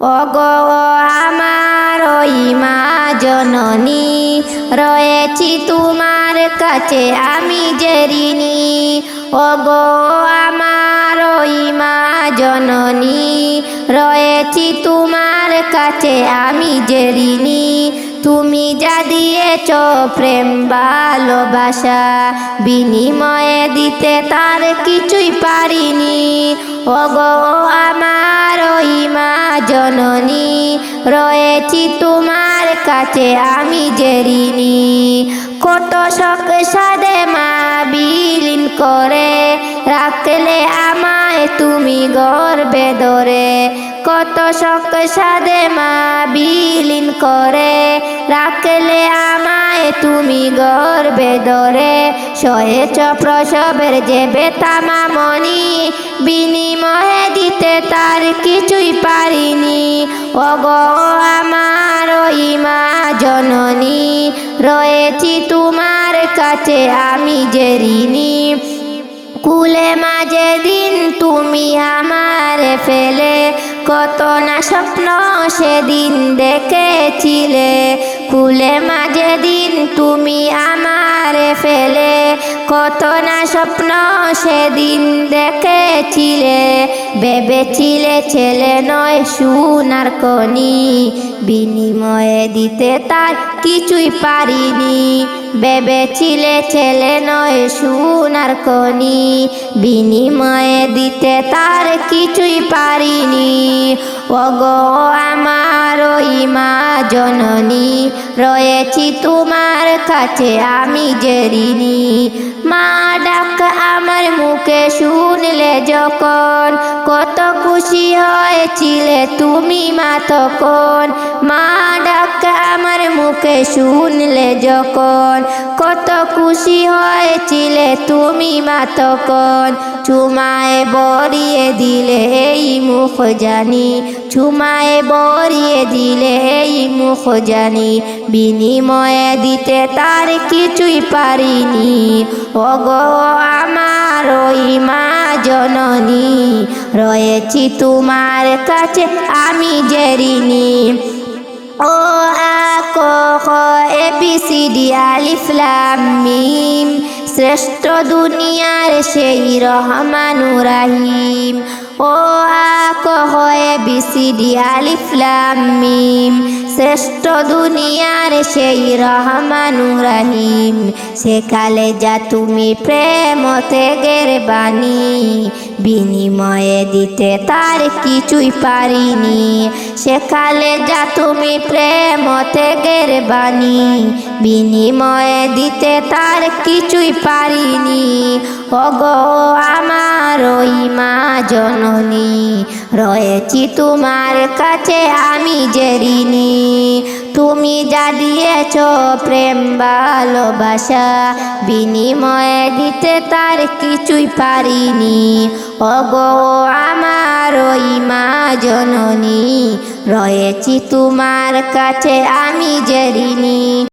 ওগো, আমার মা জননী, রয়েছি তোমার কাছে আমি যে ঋণী। ওগো, আমার মা জননী, রয়েছি তোমার কাছে আমি যে ঋণী। তুমি যা দিয়েছ প্রেম, ভালোবাসা, বিনিময়ে দিতে তার কিছুই পারিনি। ওগো রয়েছি তোমার কাছে, আমি ঋণী কত শখ সাদে মা বিলীন করে, রাখলে আমায় তুমি গর্বে ধরে। কত শখ সাদে মা বিলীন করে, রাখলে আমায় তুমি গর্বে ধরে। সয়েছ প্রসবের যে বেতামা মনি বিনিময়ে দিতে তার কিছুই পারিনি। ওগো আমার ওই মা জননী, রয়েছি তোমার কাছে আমি যে ঋণী। কুলে মাঝে দিন তুমি আমার ফেলে, কত না স্বপ্ন সেদিন দেখেছিলে। কুলে মাঝে দিন তুমি আমার কত না স্বপ্ন সেদিন দেখেছিলে? ভেবেছিলে ছেলে নয়, সোনার কনি বিনিময়ে দিতে তার কিছুই পারিনি। ভেবেছিলে ছেলে নয়, সোনার কনি বিনিময়ে দিতে তার কিছুই পারিনি। ওগো আমার ওই মা জননী, রয়েছি তোমার কাছে আমি জেরিনি মা ডাক আমার মুখে শুনলে যখন কত খুশি হয়েছিলে তুমি মা তখন। মা ডাক আমার মুখে শুনলে যখন। কত খুশি হয়েছিলে তুমি মা তখন। চুমায় বরিয়ে দিলে এই মুখ জানি। চুমায় বরিয়ে দিলে এই মুখ জানি। বিনিময়ে দিতে তার কিছুই পারিনি। ওগো আমার ওই মা জননী রয়েছি তোমার কাছে, আমি যে ও আ, ক খ এ, বি, সি মিম। শ্রেষ্ঠ দুনিয়ার সেই রহমানু রাহিম। ও আ, ক খ এ, বি, সি, ডি আলিফ লাম, মিম। শ্রেষ্ঠ দুনিয়ার সেই রহমানু রাহিম। সেকালে যা তুমি প্রেম তেগের বাণী। বিনিময়ে দিতে তার কিছুই পারিনি। সেকালে যা তুমি প্রেম তেগের বাণী, বিনিময়ে দিতে তার কিছুই পারিনি। ওগো আমার ওই মা জননী, রয়েছি তোমার কাছে আমি যে তুমি যা দিয়েছ প্রেম, ভালোবাসা, বিনিময়ে দিতে তার কিছুই পারিনি। অগো আমার ওই মা জননী, রয়েছি তোমার কাছে আমি জেরিনি